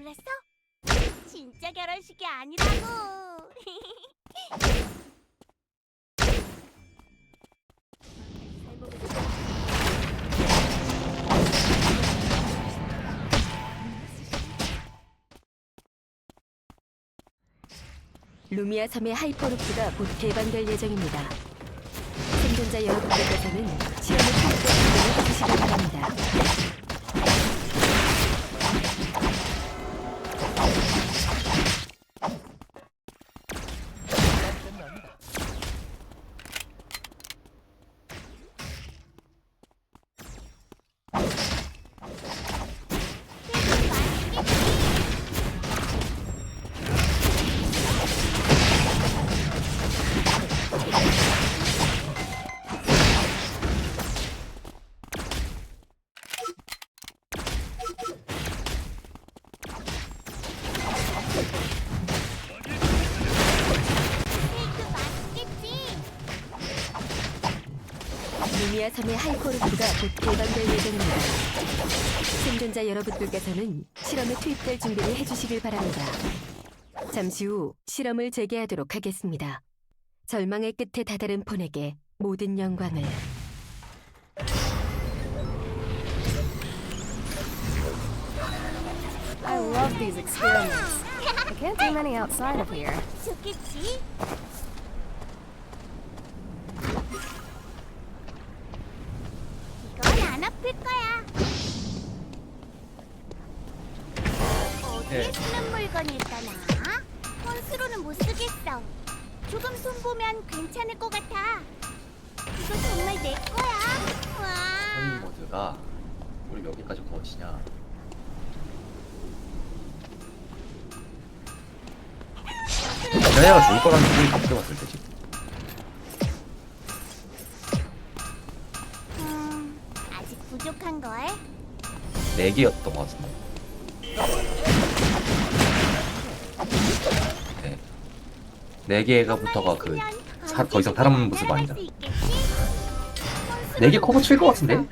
놀랐어? 진짜 결혼식이 아니라고. 루미아 섬의 하이퍼루프가 곧 개방될 예정입니다. 생존자 여러분들께서는 시험을 통해 준비를 해주시기 바랍니다. 루미아 섬의 하이퍼루프가 곧 개방될 예정입니다. 생존자 여러분들께서는 실험에 투입될 준비를 해주시길 바랍니다. 잠시 후 실험을 재개하도록 하겠습니다. 절망의 끝에 다다른 폰에게 모든 영광을 I love these experiments. I can't do many outside of here. 좋겠지? 괜찮을 것 같아. 이거 정말 내 거야. 와. 모드가 우리 몇 개까지 거치냐? 자네가 죽을 거라는 소리 어떻게 봤을 때지? 음, 아직 부족한 걸. 네 개였던 것 같은데. 네. 네 개가 부터가 그 사- 더 이상 사람 모습 아니다. 네개 커버 칠 것 같은데?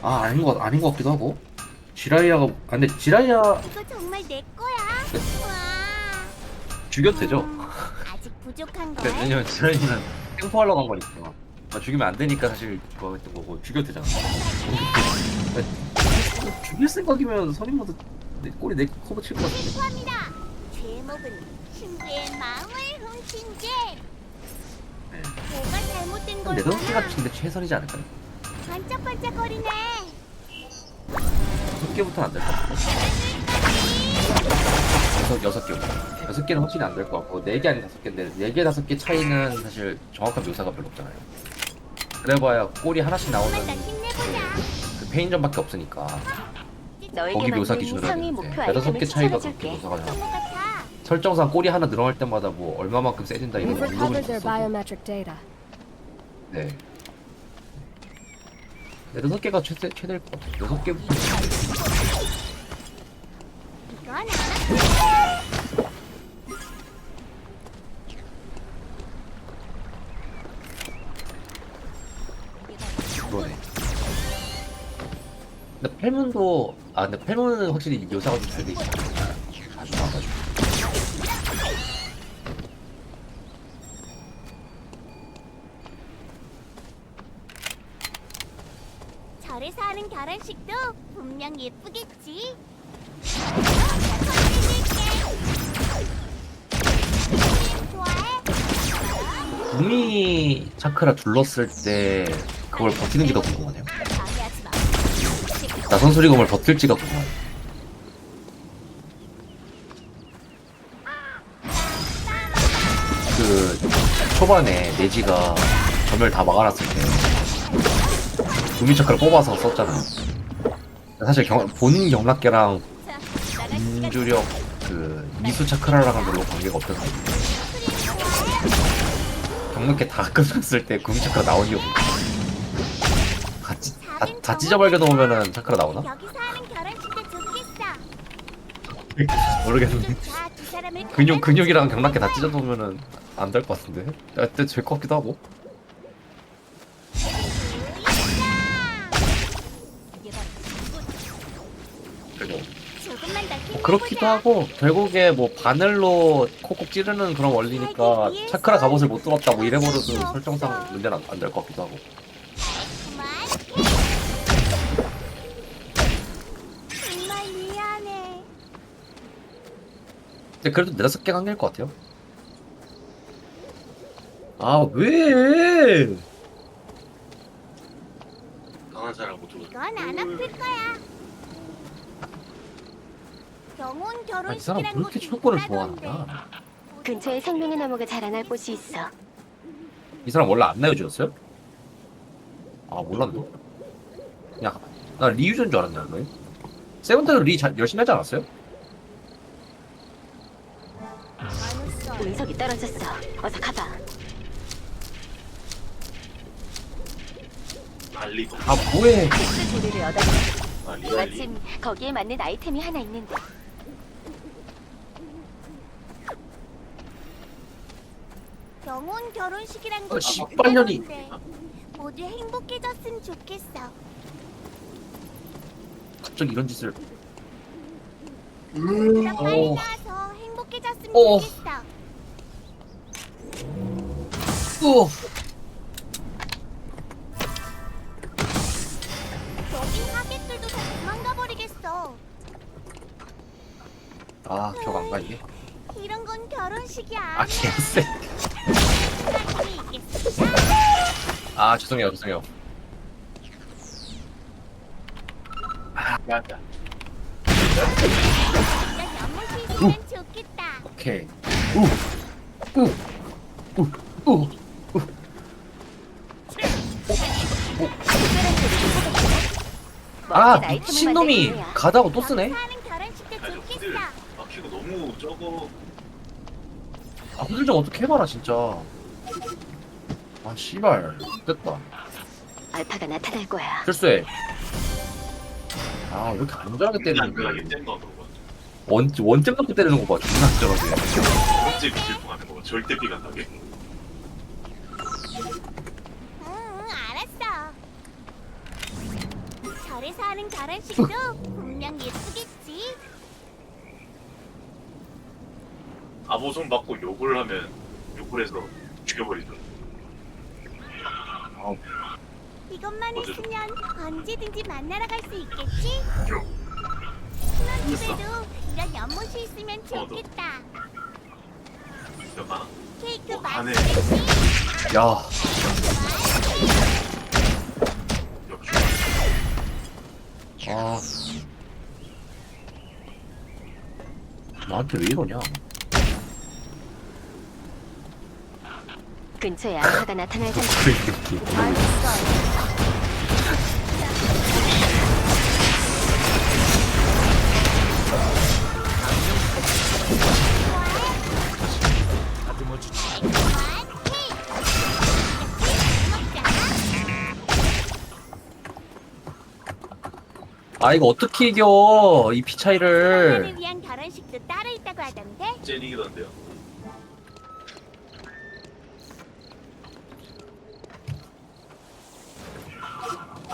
아 아닌 것 아닌 것 같기도 하고. 지라이아가 아 근데 지라이아 이거 정말 내 거야. 와. 죽여도 되죠? 아직 부족한 걸. 근데 왜냐면 지라이는 템포하려고 한 거니까. 아, 죽이면 안 되니까 사실 그거 했던 거고 죽여도 되잖아. 근데 죽일 생각이면 선임모드 내 꼬리 내 커버 칠 것 같은데. 죄송합니다. 제목은 친구의 마음을 훔친 죄. 네. 뭐가 잘못된 내 걸까? 다섯 개 같은데 최선이지 않을까요? 반짝반짝거리네. 여섯 개부터는 안될 것 같고. 여섯 여섯 개. 여섯 개는 확실히 안 될 것 같고 네 개 아닌 다섯 개인데 네 개 다섯 개 차이는 사실 정확한 묘사가 별로 없잖아요. 그래봐야 꼬리 하나씩 나오는 조금만 더 힘내보자. 그 페인점밖에 없으니까 거기 묘사 기준으로 해야 되는데 여섯 개 차이가 그렇게. 묘사가 잘것 같아. 설정상 꼬리 하나 늘어날 때마다 뭐 얼마만큼 세진다 이런 We've 거 recovered 있어. biometric data. 네. 네, 여섯 개가 최대 최대일 것 같아. 여섯 개부터 아플 그러네. 근데 펠문도 아 근데 펠문은 확실히 묘사가 좀 잘 돼 있어. 아주 나가지고. 구미 차크라 둘렀을 때 그걸 버티는 게 더 궁금하네요. 방해하지 마. 나 선수리검을 버틸지가 궁금해. 그 초반에 네지가 전멸 다 막아놨을 때 구미 차크를 뽑아서 썼잖아요. 사실 경, 본인 경락계랑 인주력 그 미수 차크라랑은 별로 관계가 없어서 경락계 다 끝났을 때 구미 차크라 나온 이유 같이 다, 다 찢어발겨 놓으면은 차크라 나오나? 여기서 하는 결혼식도 좋겠어. 모르겠는데 자, 두 사람을 근육 근육이랑 경락계 다 찢어 놓으면은 안 될 것 같은데 그때 될것 같기도 하고 그렇기도 하고 결국에 뭐 바늘로 콕콕 찌르는 그런 원리니까 차크라 갑옷을 못 들었다 뭐 이래버려도 설정상 문제는 안 될 것 같기도 하고 그만. 정말 미안해. 근데 그래도 네다섯 개가 한개일 것 같아요 아 왜? 강한 사람 못 들어. 이건 안 아플 거야. 영혼 아, 이 사람 왜 결혼식이란 이렇게 곳이 축구를 있다던데. 좋아하나? 근처에 생명의 나무가 자라날 곳이 있어. 이 사람 원래 안 나유주였어요? 아 몰랐네. 야, 나 리유주인 줄 알았네. 왜? 세븐테도 리 잘, 열심히 하지 않았어요? 알았어. 운석이 떨어졌어. 어서 가봐. 알리도. 아 뭐해? 얻었어. 알리 알리. 마침 거기에 맞는 아이템이 하나 있는데. 영혼 결혼식이란 어, 곳이 씨발년이. 있다던데. 모두 행복해졌으면 좋겠어. 갑자기 이런 짓을. 나 빨리 어. 나와서 행복해졌으면 어. 좋겠어. 우. 여기 하객들도 다 도망가 버리겠어. 아 기억 안가 이게. 이런 건 결혼식이 아 아니야. 개쎄. 아 죄송해요 죄송해요. 연못이 좋겠다. 오케이. 아 아이템을 미친놈이 거야. 가다고 또 쓰네? 사는 결혼식. 후딜 막히고 너무 적어. 아 후들 어떻게 해봐라 진짜. 아 씨발 됐다. 알파가 나타날 거야. 실수해. 아, 왜 이렇게 안전하게 때리는 안전하게 거야? 뗀 거는 거. 원, 원점 넣고 때리는 거 봐. 존나 안전하게. 언제 질풍하는 거. 절대 삐가 나게. 응, 응, 알았어. 절에서 하는 결혼식도 분명 예쁘겠지. 아보송 받고 욕을 하면 욕을 해서 죽여버리죠. 이것만? 있으면 언제든지 만나러 갈 수 있겠지? 요. 신혼집에도 이런 연못이 있으면 어도. 좋겠다. 여봐. 케이크 어, 안에. 맛있겠지? 야, 역시. 아. 나한테 왜 이러냐? 근처에 알파가 나타날 상그 이렇게. I'm sorry. 아, 이거 어떻게 이겨? 이 피 차이를. 나를 위한 결혼식도 따로 있다고 하던데. 젤이기던데요.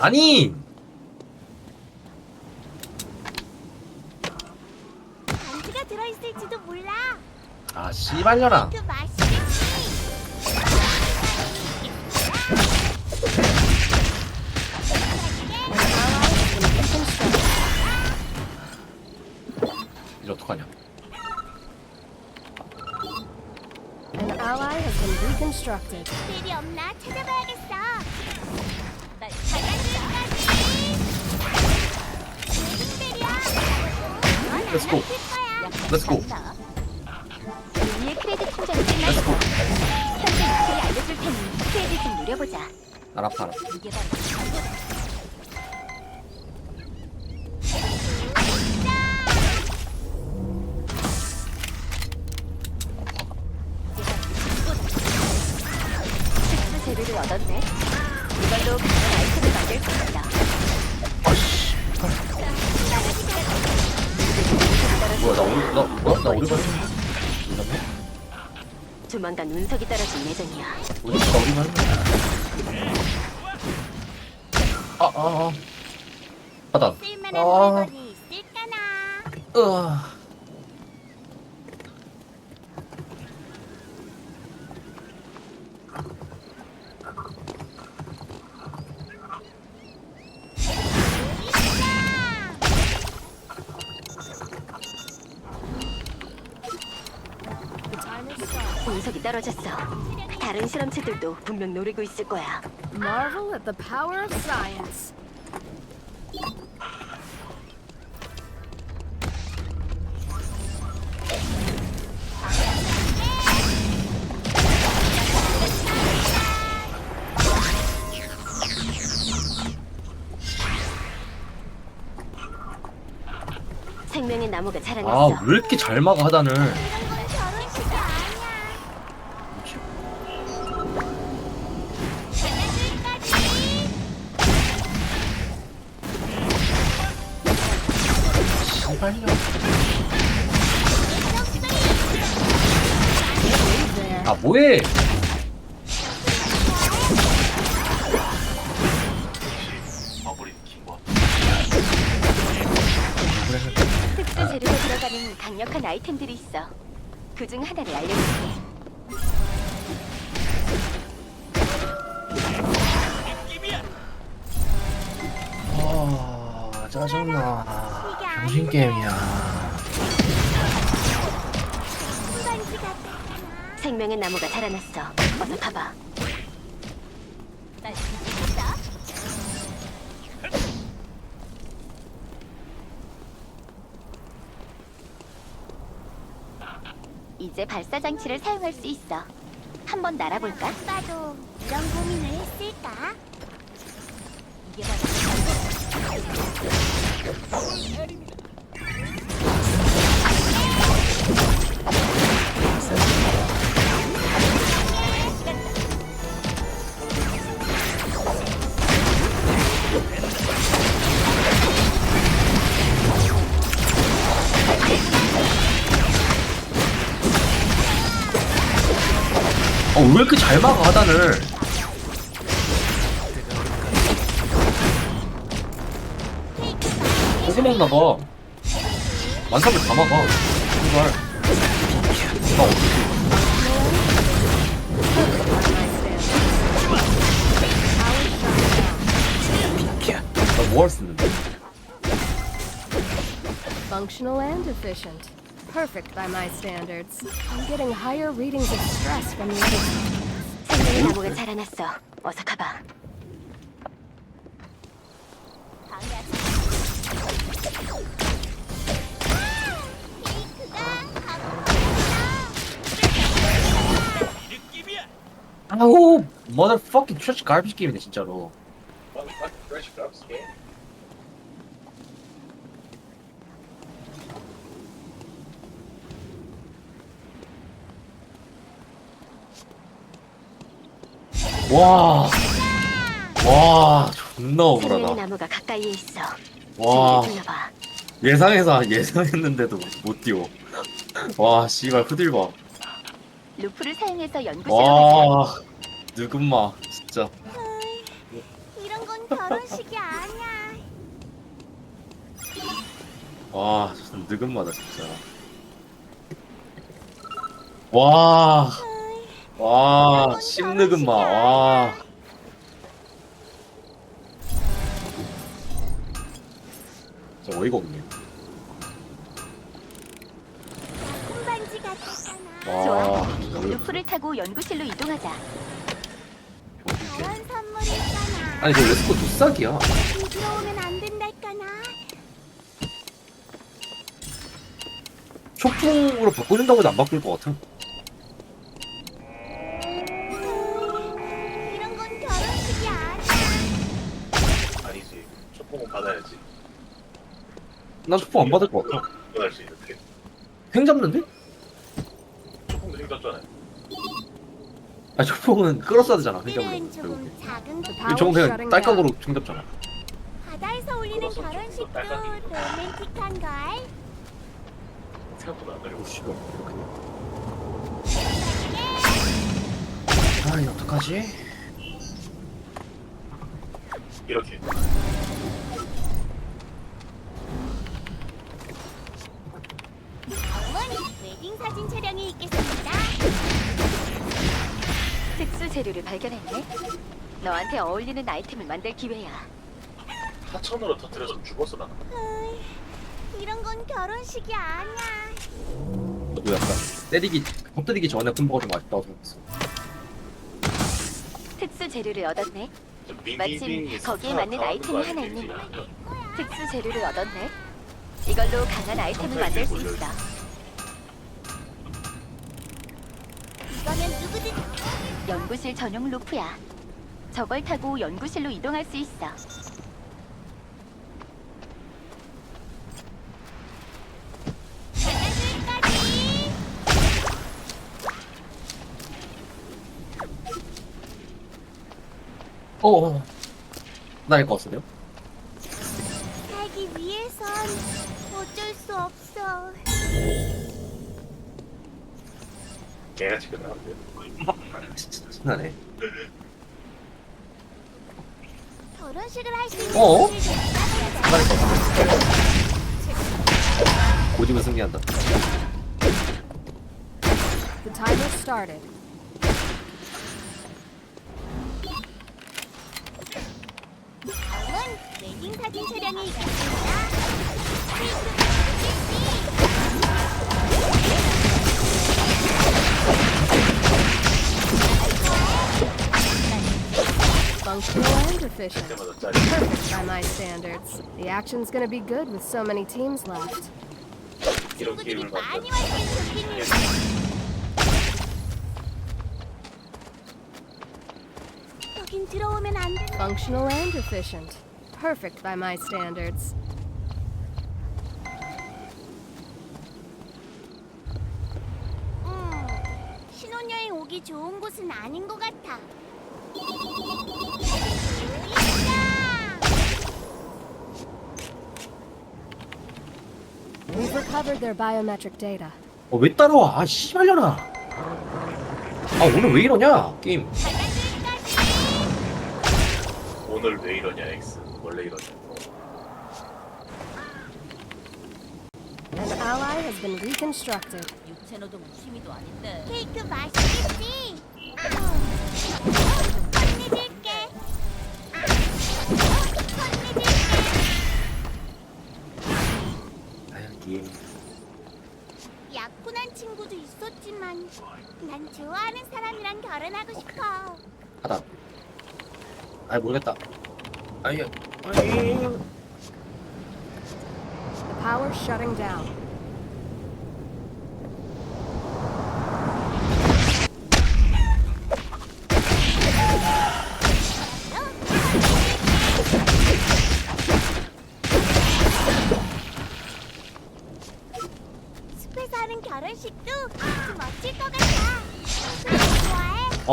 아니! 반지가 들어있을지도 몰라. 아, 씨발려라. 그. 이제 어떡하냐? An ally has been reconstructed. 필이 없나 찾아봐야겠어. Let's go. Let's go. 크레딧. 현재 위치를 알려줄 테니 크레딧 좀 누려보자. 알았어, 알았어. 이게 바로 조만간 운석이 떨어질 예정이야. 우리 봤네. 아, 아, 아. 하단. 쓸만한 아. 물건이 있을까나. 으아. 떨어졌어. 다른 실험체들도 분명 노리고 있을 거야. Marvel at the power of science. 생명의 나무가 자라났어. 아 왜 이렇게 잘 막아 하단을 뭐해. 특수 재료가 들어가는 강력한 아이템들이 있어. 그 중 하나를 알려줄게. 아 짜증나 정신 게임이야 순간지 같았잖아. 생명의 나무가 자라났어. 어서 가봐. 이제 발사 장치를 사용할 수 있어. 한번 날아볼까? 아빠도 이런 고민을 했을까? 이게 바로 어왜 이렇게 잘 막아 하단을? 고기 먹나봐. 만삼을 다 막아 정말. 나 어떻게 나 뭐 할 수 있는데? Functional and efficient. Perfect by my standards. I'm getting higher readings of stress from the other 생명의 나무가 자라났어. 어서 가봐. 케이크가 가고 아우 motherfucking trash garbage 게임이네 진짜로 와, 와, 존나 생명의 억울하다. 나무가 가까이에 있어. 와, 잘. 예상해서 예상했는데도 못 뛰어. 와, 씨발 후딜 봐. 루프를 사용해서 연구실로. 와, 느금마 진짜. 이런 건 결혼식이 아니야. 와, 진짜 느금마다 진짜. 와, 와, 심느금마. 와. 진짜 어이가 없네. 콩반지 같았잖아. 와, 루프를 타고 연구실로 이동하자. 선물이잖아. 아니 저 레스코 도싹이야. 들어오면 안 된달까나. 초풍으로 바꿔준다고 해도 안 바꿀 것 같아. 받아야지. 난 초풍 안 받을 것 같아. 받을 수 있는데. 횡 잡는데? 초봉도 힘들잖아요. 아 초풍은 끌어써야 되잖아. 횡. 조금 작은. 이 저건 그냥 딸깍으로 횡 잡잖아. 바다에서 올리는 그것은 결혼식도. 로맨틱한 걸. 생각보다 안. 오 씨발 이렇게. 아 이거 어떡하지? 이렇게. 다음은 웨딩 사진 촬영이 있겠습니다. 특수 재료를 발견했네. 너한테 어울리는 아이템을 만들 기회야. 하천으로 터뜨려서 죽었어 나. 으이, 이런 건 결혼식이 아니야. 너도 약간 때리기 엎드리기 전에 콤보가 좀 아쉽다고 생각했어. 특수 재료를 얻었네. 마침 거기에 맞는 아이템이 거 하나? 있네. 특수 재료를 얻었네. 이걸로 강한 아이템을 만들 수 있어. 이거면 누구든 연구실 전용 루프야. 저걸 타고 연구실로 이동할 수 있어. 장난질까지. 어, 어. 나일 것 같은데요? 살기 위해선 어쩔 수 없어. 개같이 끝나는데. 진짜 신나네. 결혼식을 할 수 있는 어? 것 같은데. 고지면 승리한다. The timer started. 다음은 웨딩 사진 촬영이 있겠습니다. Functional and efficient. Perfect by my standards. The action's gonna be good with so many teams left. 친구들이 많이. 왔으면 좋겠네요. 여긴 들어오면 안 돼. Functional and efficient. Perfect by my standards. 음, 신혼여행 오기 좋은 곳은 아닌 것 같아. We've recovered their biometric data. 어, 왜 따라와? 아, 씨발려나. 아, 오늘 왜 이러냐? 게임. 오늘 왜 이러냐 X. 원래 이러냐. An ally has been reconstructed. 케이크 맛있겠지? 난 좋아하는 사람이랑 결혼하고 싶어. 하다. 아, 모르겠다. 아니, 아니. The power's shutting down.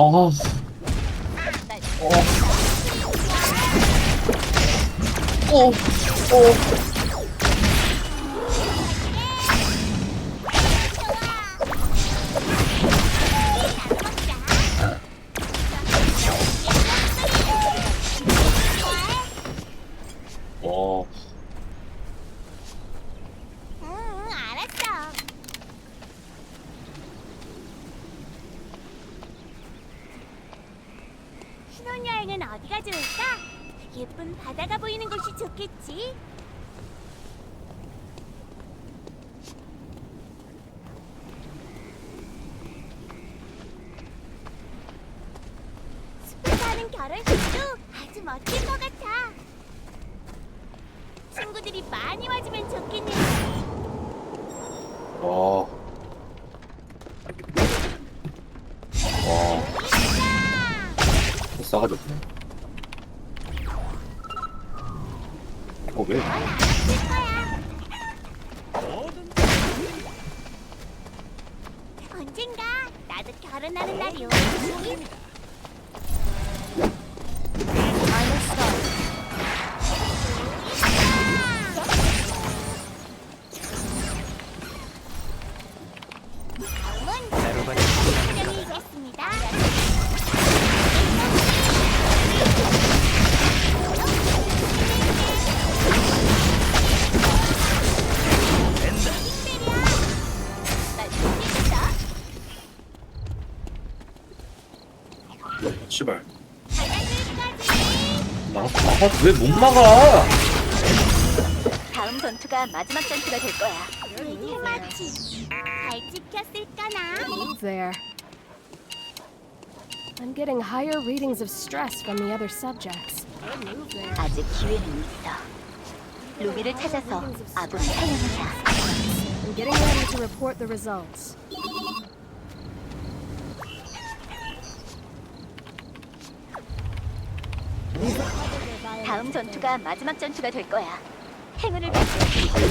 좋아해? 어. 어디가 좋을까? 예쁜 바다가 보이는 곳이 좋겠지. 언젠가 나도 결혼하는 날이 오겠지. 왜못 막아? 다음 전투가 마지막 전투가 될 거야. 되게 마치 날 지켰을까나? Move there. I'm getting higher readings of stress from the other subjects. Good move there. 아직 기회는 있어. 루비를 찾아서 아부를 사용하자. I'm getting ready to report the results. 다음 전투가 마지막 전투가 될 거야. 행운을 빌게.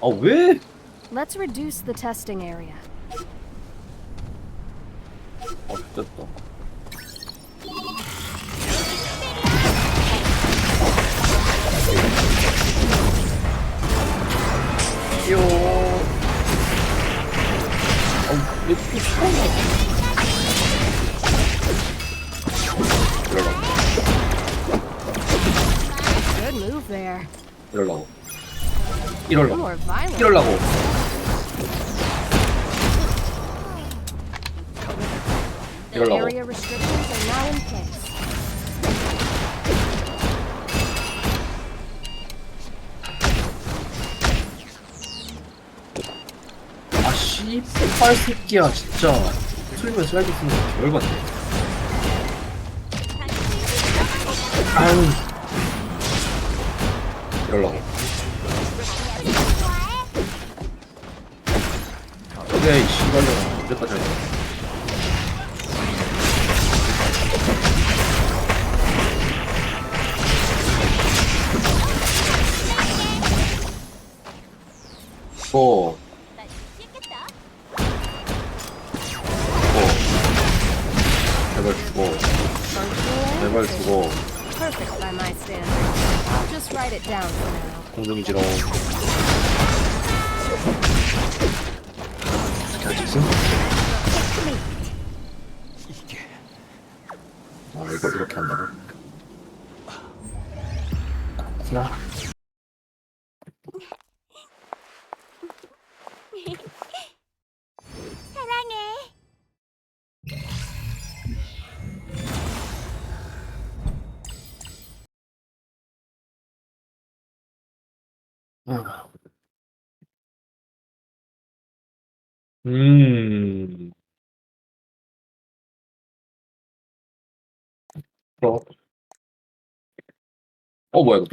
아 왜? Let's reduce the testing area. 어 됐다. 요. 아왜 이렇게 이러려고. more violent. 이러려고. The 이러려고 씨빨 새끼야 진짜. 틀리면 슬라이드 쓰는 거 열받네. 아유. 이러려고 오케이 씨발려 이랬다 저랬다 오 제발 제발 efficient. 주고 Perfect by my standards. I'll just write it down for now. 공중지롱 스켜지지? 아 이거 이렇게 한다고? 나. 음. 그럼. 어, 뭐야, 이거